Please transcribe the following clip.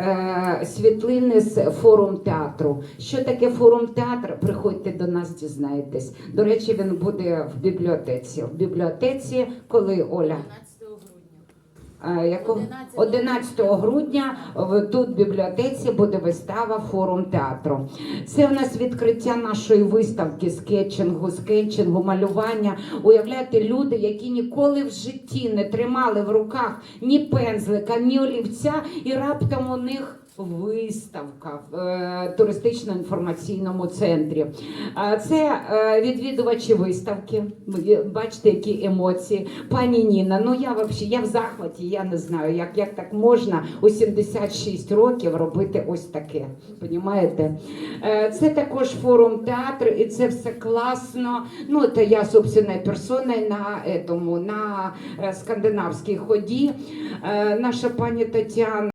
е, світлини з форум театру. Що таке форум театр? Приходьте до нас, дізнаєтесь. До речі, він буде в бібліотеці. В бібліотеці, коли Оля. 11 11 грудня в тут в бібліотеці буде вистава форум театру. Це в нас відкриття нашої виставки скетчингу, скетчингу, малювання. Уявляєте, люди, які ніколи в житті не тримали в руках ні пензлика, ні олівця, і раптом у них. Виставка в е, туристично-інформаційному центрі. Це е, відвідувачі виставки. Бачите, які емоції. Пані Ніна, ну я взагалі я в захваті, я не знаю, як, як так можна у 76 років робити ось таке. Понімаєте? Е, Це також форум театру, і це все класно. Ну, це я собственною персоною на, етому, на скандинавській ході. Наша пані Тетяна.